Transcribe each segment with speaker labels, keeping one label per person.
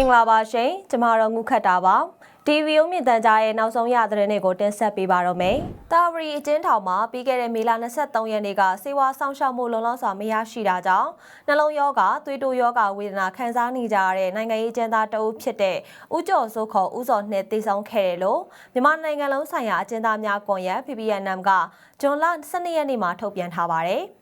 Speaker 1: မင်္ဂလာပါရှင်ကျမတို့ငုခတ်တာပါ TV ဥမြင့်တန်ကြားရဲ့နောက်ဆုံးရသတင်းတွေကိုတင်ဆက်ပေးပါတော့မယ်။တာဝရီအကျဉ်းထောင်မှာပြီးခဲ့တဲ့မေလ23ရက်နေ့ကစေဝါဆောင်ရှောက်မှုလုံလောက်စွာမရရှိတာကြောင့်နှလုံးရောဂါသွေးတိုးရောဂါဝေဒနာခံစားနေကြရတဲ့နိုင်ငံရေးကျန်းသားတအုပ်ဖြစ်တဲ့ဦးကျော်စိုးခေါ်ဦးစောနှစ်တည်ဆောင်ခဲ့တယ်လို့မြန်မာနိုင်ငံလုံးဆိုင်ရာအကျဉ်းသားများကွန်ရက် PPNM ကဇွန်လ12ရက်နေ့မှာထုတ်ပြန်ထားပါတယ်။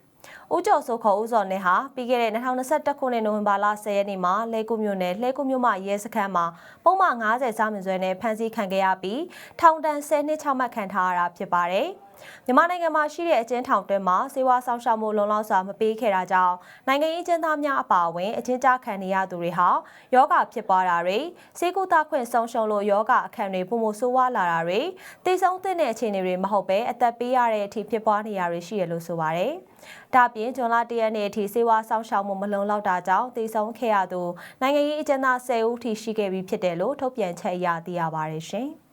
Speaker 1: ဦးကျော်စိုးခေါ်ဦးစောနေဟာပြီးခဲ့တဲ့2021ခုနှစ်နိုဝင်ဘာလ10ရက်နေ့မှာလဲကူမြို့နယ်လဲကူမြို့မှရဲစခန်းမှာပုံမှန်90စာမြင့်စွဲနဲ့ဖမ်းဆီးခံခဲ့ရပြီးထောင်ဒဏ်10နှစ်ချမှတ်ခံထားရတာဖြစ်ပါတယ်။ မြန်မာနိုင်ငံမှာရှိတဲ့အကျဉ်းထောင်တွင်းမှာစေဝါဆောင်ရှောက်မှုလုံလောက်စွာမပေးခဲ့တာကြောင့်နိုင်ငံရေးကျဉ်းသားများအပါအဝင်အကျဉ်းချခံနေရသူတွေဟာယောဂဖြစ်ပွားတာတွေစေကူတာခွင့်ဆုံးရှုံးလို့ယောဂအခမ်းတွေပုံမဆိုးဝါးလာတာတွေတိတ်ဆုံးတဲ့အခြေအနေတွေမဟုတ်ပဲအသက်ပေးရတဲ့အထိဖြစ်ပွားနေရတွေရှိရလို့ဆိုပါတယ်။ဒါပြင်ဂျွန်လာတရက်နေ့အထိစေဝါဆောင်ရှောက်မှုမလုံလောက်တာကြောင့်တိတ်ဆုံးခဲ့ရသူနိုင်ငံရေးအကျဉ်းသား10ဦးထိရှိခဲ့ပြီးဖြစ်တယ်လို့ထုတ်ပြန်ချက်အရသိရပါတယ်ရှင်။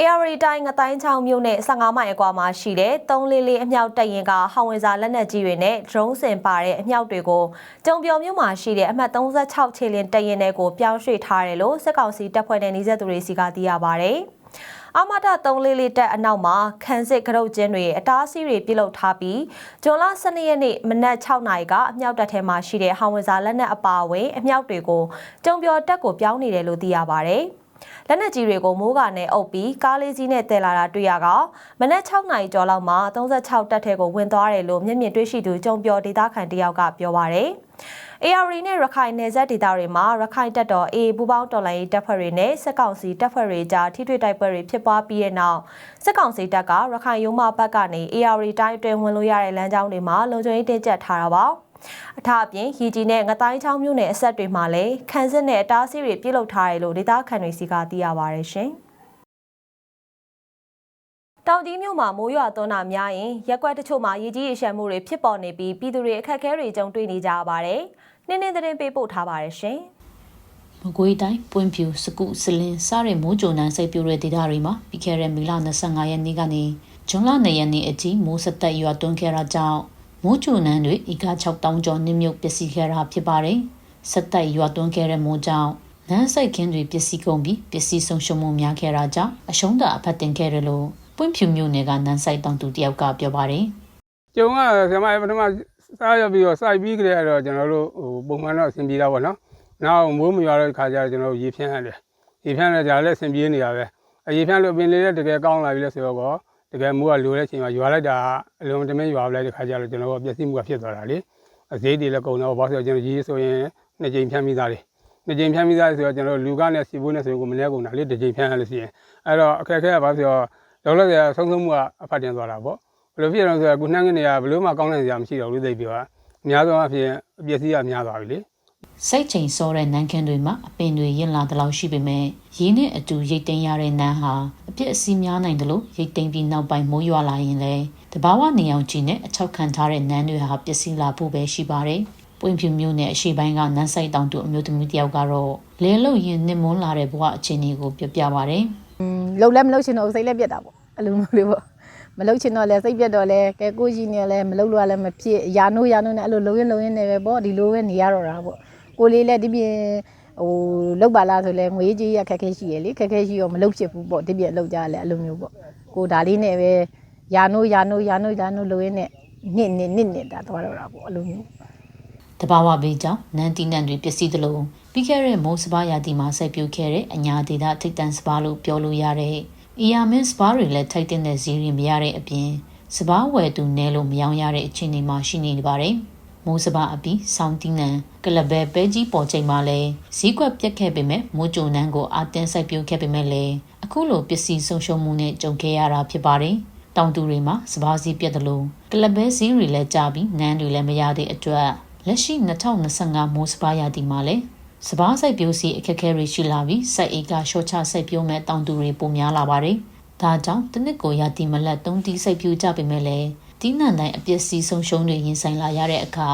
Speaker 1: AR တိုင်းငတိုင်းချောင်းမြို့နယ်15မိုင်အကွာမှာရှိတဲ့344အမြောက်တပ်ရင်ကဟောင်ဝင်စာလက်နက်ကြီးတွေနဲ့ drone စင်ပါတဲ့အမြောက်တွေကိုကြုံပြော်မြို့မှာရှိတဲ့အမှတ်36ခြေလင်တပ်ရင်တွေကိုပြောင်းရွှေ့ထားတယ်လို့စစ်ကောင်စီတပ်ဖွဲ့နဲ့နှိစက်သူတွေစီကသိရပါဗျ။အမတာ344တက်အနောက်မှာခန်းစစ်ကရုတ်ကျင်းတွေအတားအဆီးတွေပြုလုပ်ထားပြီးဇွန်လ12ရက်နေ့မနက်6နာရီကအမြောက်တပ်ထဲမှာရှိတဲ့ဟောင်ဝင်စာလက်နက်အပါအဝင်အမြောက်တွေကိုကြုံပြော်တက်ကိုပြောင်းနေတယ်လို့သိရပါဗျ။ လက်နက်ကြီးတွေကိုမိုးကနဲ့အုပ်ပြီးကားလေးစီးနဲ့တည်လာတာတွေ့ရကမနက်6နာရီကျော်လောက်မှာ36တက်ထဲကိုဝင်သွားတယ်လို့မျက်မြင်တွေ့ရှိသူကြုံပြောဒေသခံတယောက်ကပြောပါရယ် AR နဲ့ရခိုင်နယ်စပ်ဒေသတွေမှာရခိုင်တပ်တော် A ပူးပေါင်းတော်လှန်ရေးတပ်ဖွဲ့တွေနဲ့စစ်ကောင်စီတပ်ဖွဲ့တွေကြားထိတွေ့တိုက်ပွဲတွေဖြစ်ပွားပြီးတဲ့နောက်စစ်ကောင်စီတပ်ကရခိုင်ရုံးမဘက်ကနေ AR တိုင်းအတွင်းဝင်လို့ရတဲ့လမ်းကြောင်းတွေမှာလုံခြုံရေးတင်းကျပ်ထားတာပါ။ အထအပြင်ရီကြီးနဲ့ငတိုင်းချောင်းမြို့နယ်အဆက်တွေမှာလည်းခန်းစစ်နဲ့အတားအဆီးတွေပြုလုပ်ထားတယ်လို့ဒေသခံတွေစီကသိရပါရရှင်။တောင်ကြီးမြို့မှာမိုးရွာသွန်းတာများရင်ရက်ကွက်တချို့မှာရေကြီးရေရှမ်းမှုတွေဖြစ်ပေါ်နေပြီးပြည်သူတွေအခက်အခဲတွေကြုံတွေ့နေကြရပါတယ်။နင်းနေသတင်းပေးပို့ထားပါတယ်ရှင်။
Speaker 2: မကွေးတိုင်းပွင့်ဖြူစကုစလင်းစတဲ့မိုးကြိုနန်းစိတ်ပြိုတဲ့ဒေသတွေမှာပြီးခဲ့တဲ့မေလ25ရက်နေ့ကနေဇွန်လ2ရက်နေ့အထိမိုးဆက်တက်ရွာသွန်းခဲ့တာကြောင့် မိုးကြိုနန်းတွေဧက6000ကျော်နစ်မြုပ်ပျက်စီးခဲ့တာဖြစ်ပါတယ်။ဆက်တက်ရွာသွန်းခဲ့တဲ့မိုးကြောင့်လမ်းစိတ်ခင်းတွေပျက်စီးကုန်ပြီးပျက်စီးဆုံးရှုံးမှုများခဲ့တာကြောင့်အရှုံးတာအဖက်တင်ခဲ့တယ်လို့ပွင့်ဖြူမြို့နယ်ကနန်းဆိုင်တောင်သူတယောက်ကပြောပါတယ်
Speaker 3: ကျုံကဆရာမပထမစားရပြီးတော့စိုက်ပြီးကြတဲ့တော့ကျွန်တော်တို့ဟိုပုံမှန်တော့အဆင်ပြေတာပေါ့နော်။နောက်မိုးမရွာတဲ့ခါကျတော့ကျွန်တော်တို့ရေဖြန်းရတယ်။ရေဖြန်းတဲ့ကြာလည်းအဆင်ပြေနေရပဲ။အရေဖြန်းလို့ပင်လေးလည်းတကယ်ကောင်းလာပြီလဲဆိုတော့ တကယ်မိုးကလိုတဲ့အချိန်မှာရွာလိုက်တာအလုံးတမင်းရွာလိုက်တဲ့ခါကျတော့ကျွန်တော်တို့ပျက်စီးမှုကဖြစ်သွားတာလေ။အဈေးတွေလည်းကုန်တော့ဘာလို့ဆိုတော့ကျွန်တော်ရေဆိုရင်နှစ်ကြိမ်ဖြန်းပြီးသားလေ။နှစ်ကြိမ်ဖြန်းပြီးသားဆိုတော့ကျွန်တော်လူကနဲ့စီဖို့နဲ့ဆိုကိုမလဲကုန်တာလေတစ်ကြိမ်ဖြန်းရလို့ရှိရင်အဲ့တော့အခက်အခဲကဘာလို့ဆိုတော့လောလောဆယ်ဆုံးဆုံးမှုကအဖတ်တင်သွားတာပေါ့။ဘယ်လိုဖြစ်ရလဲဆိုတော့ခုနှမ်းကနေကဘယ်လိုမှကောင်းနိုင်စရာမရှိတော့ဘူးသိပြောတာအများဆုံးအဖြစ်အပျက်စီးရများသွားပြီလေ။
Speaker 2: စိတ်ချိန်စောတဲ့နန်းခင်းတွေမှာအပင်တွေရင်လာတလောက်ရှိပေမဲ့ရင်းနဲ့အတူရိတ်သိမ်းရတဲ့နန်းဟာအပြစ်အစီးများနိုင်တယ်လို့ရိတ်သိမ်းပြီးနောက်ပိုင်းမိုးရွာလာရင်လည်းတဘာဝနေအောင်ကြီးနဲ့အချောက်ခံထားတဲ့နန်းတွေဟာပျက်စီးလာဖို့ပဲရှိပါတယ်။ပွင့်ဖြူမျိုးနဲ့အရှိပိုင်းကနန်းဆိုင်တောင်တူအမျိုးသမီးတယောက်ကတော့လဲလို့ရင်နစ်မွန်းလာတဲ့ဘဝအခြေအနေကိုပြောပြပါဗျ။
Speaker 4: လှုပ်လည်းမလှုပ်ချင်တော့စိတ်လည်းပြက်တာပေါ့အလိုမျိုးလေးပေါ့မလှုပ်ချင်တော့လဲစိတ်ပြက်တော့လဲကဲကိုကြီးနေလဲမလှုပ်လို့လည်းမဖြစ်ရာနိုးရာနိုးနဲ့အဲ့လိုလှုပ်ရင်လှုပ်ရင်နေပဲပေါ့ဒီလိုပဲနေရတော့တာပေါ့ ကိုလေးလည်းဒီပြင်ဟိုလှုပ်ပါလားဆိုလဲငွေကြီးရခက်ခဲရှိရလေခက်ခဲရှိရောမလှုပ်ဖြစ်ဘူးပေါ့ဒီပြင်လှုပ်ကြလဲအဲ့လိုမျိုးပေါ့ကိုဒါလေးနဲ့ပဲရာနိုးရာနိုးရာနိုးရာနိုးလှုပ်ရင်နဲ့နစ်နစ်နစ်နစ်တာသွားတော့တာပေါ့အဲ့လိုမျိုး
Speaker 2: တဘာဝဘေးကြောင့်နန်းတီနန်းတွေပျက်စီးသလိုပြီးခဲ့တဲ့မိုးစပါးရာသီမှာစိုက်ပျိုးခဲ့တဲ့အညာဒေသထိတ်တန့်စပါးလို့ပြောလို့ရတဲ့အီယာမင်းစပါးတွေလည်းထိုက်တဲ့ဇီးရီမရတဲ့အပြင်စပါးဝယ်သူနဲလို့မယောင်းရတဲ့အခြေအနေမှာရှိနေပါတယ်။ မိုးစပါးအပြီးဆောင်းတီနန်းကလဘဲပဲကြီးပေါ်ချိန်မှာလည်းဈေးကွက်ပြက်ခဲ့ပေမဲ့မိုးကြိုနန်းကိုအာတင်းစိုက်ပျိုးခဲ့ပေမဲ့လည်းအခုလိုပစ္စည်းဆုံးရှုံးမှုနဲ့ကြုံခဲ့ရတာဖြစ်ပါတယ်။တောင်သူတွေမှာစပါးစည်းပြက်တယ်လို့ကလဘဲစည်းတွေလည်းကြာပြီးနန်းတွေလည်းမရတဲ့အတွက်လက်ရှိ2025မိုးစပါးရာသီမှာလည်းစပားစိုက်ပျိုးစီအခက်အခဲတွေရှိလာပြီးစိုက်ဧကရှော့ချစိုက်ပျိုးမဲ့တောင်သူတွေပိုများလာပါတယ်။ဒါကြောင့်တစ်နှစ်ကိုရာသီမလက်သုံးတီးစိုက်ပျိုးကြပေမဲ့လည်း တီးနှံတိုင်းအပျက်စီးဆုံးရှုံးတွေရင်ဆိုင်လာရတဲ့အခါ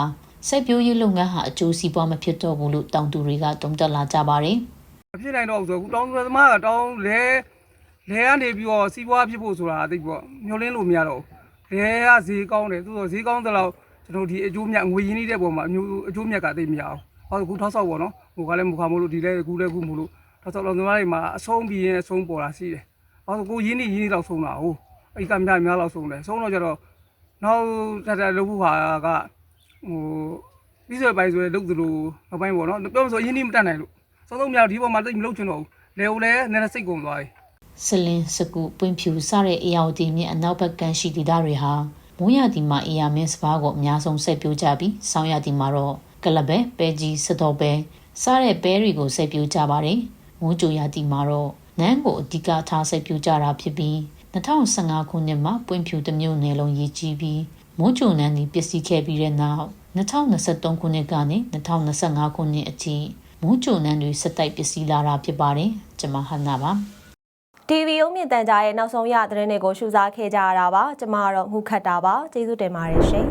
Speaker 2: စိုက်ပျိုးရေးလုပ်ငန်းဟာအကျိုးစီးပွားမဖြစ်တော့ဘူးလို့တောင်သူတွေကတုံ့တက်လာကြပါတယ်
Speaker 5: မဖြစ်နိုင်တော့ဘူးဆိုတော့အခုတောင်းသမားကတောင်းလဲလဲကနေပြီးတော့စီးပွားဖြစ်ဖို့ဆိုတာအသိပေါ့မျောလင်းလို့မရတော့ဘူးလဲကဈေးကောင်းတယ်သူဆိုဈေးကောင်းသလောက်ကျွန်တော်ဒီအကျိုးမြတ်ငွေရင်းနေတဲ့ပုံမှာအမျိုးအကျိုးမြတ်ကအသိမရအောင်ဘာဟောအခုထောက်ဆောက်ပေါ့နော်ဟိုကလည်းမခါမို့လို့ဒီလည်းကူလည်းကူမို့လို့ထောက်ဆောက်လောင်သမားတွေမှာအဆုံးပြီးရင်အဆုံးပေါ်လာရှိတယ်ဟောကိုရင်းနေရင်းနေတော့ဆုံးတာဟုတ်အဲ့ကများများတော့ဆုံးတယ်ဆုံးတော့ကျတော့ နောက်တက်တက်လုပ်ဖို့ဟာကဟိုပြီးဆိုပိုင်းဆိုရင်လုပ်သလိုနောက်ပိုင်းပေါ့နော်ပြောမဆိုရင်းနေမတက်နိုင်လို့ဆုံးဆုံးများဒီပေါ်မှာတိတ်မလုပ်ချင်တော့ဘူးလေဦးလည်းနည်းနည်းစိတ်ကုန်သွားပြီ
Speaker 2: စလင်းစကူပွင့်ဖြူစတဲ့အေယာဝတီမြင့်အနောက်ဘက်ကမ်းရှိဒေသတွေဟာမိုးရသည်မှာအေယာမင်းစပါးကိုအများဆုံးစိုက်ပျိုးကြပြီးဆောင်းရသည်မှာတော့ကလပဲပဲကြီးစတော်ပဲစတဲ့ပဲတွေကိုစိုက်ပျိုးကြပါတယ်မိုးကြိုရသည်မှာတော့နန်းကိုအဓိကထားစိုက်ပျိုးကြတာဖြစ်ပြီး 2015ခုနှစ်မှာပွင့်ဖြူတစ်မျိုးနယ်လုံးရည်ကြီးပြီးမိုးကြိုနန်းဒီပစ္စည်းခဲ့ပြီးတဲ့နောက်2023ခုနှစ်ကနေ2025ခုနှစ်အထိမိုးကြိုနန်းတွေစက်တိုက်ပစ္စည်းလာတာဖြစ်ပါတယ်ကျွန်မဟန်နာပါ
Speaker 1: TV ရုံးမြင့်တန်ကြားရဲ့နောက်ဆုံးရသတင်းတွေကိုရှုစားခဲ့ကြရတာပါကျမကတော့မှုခတ်တာပါကျေးဇူးတင်ပါတယ်ရှင်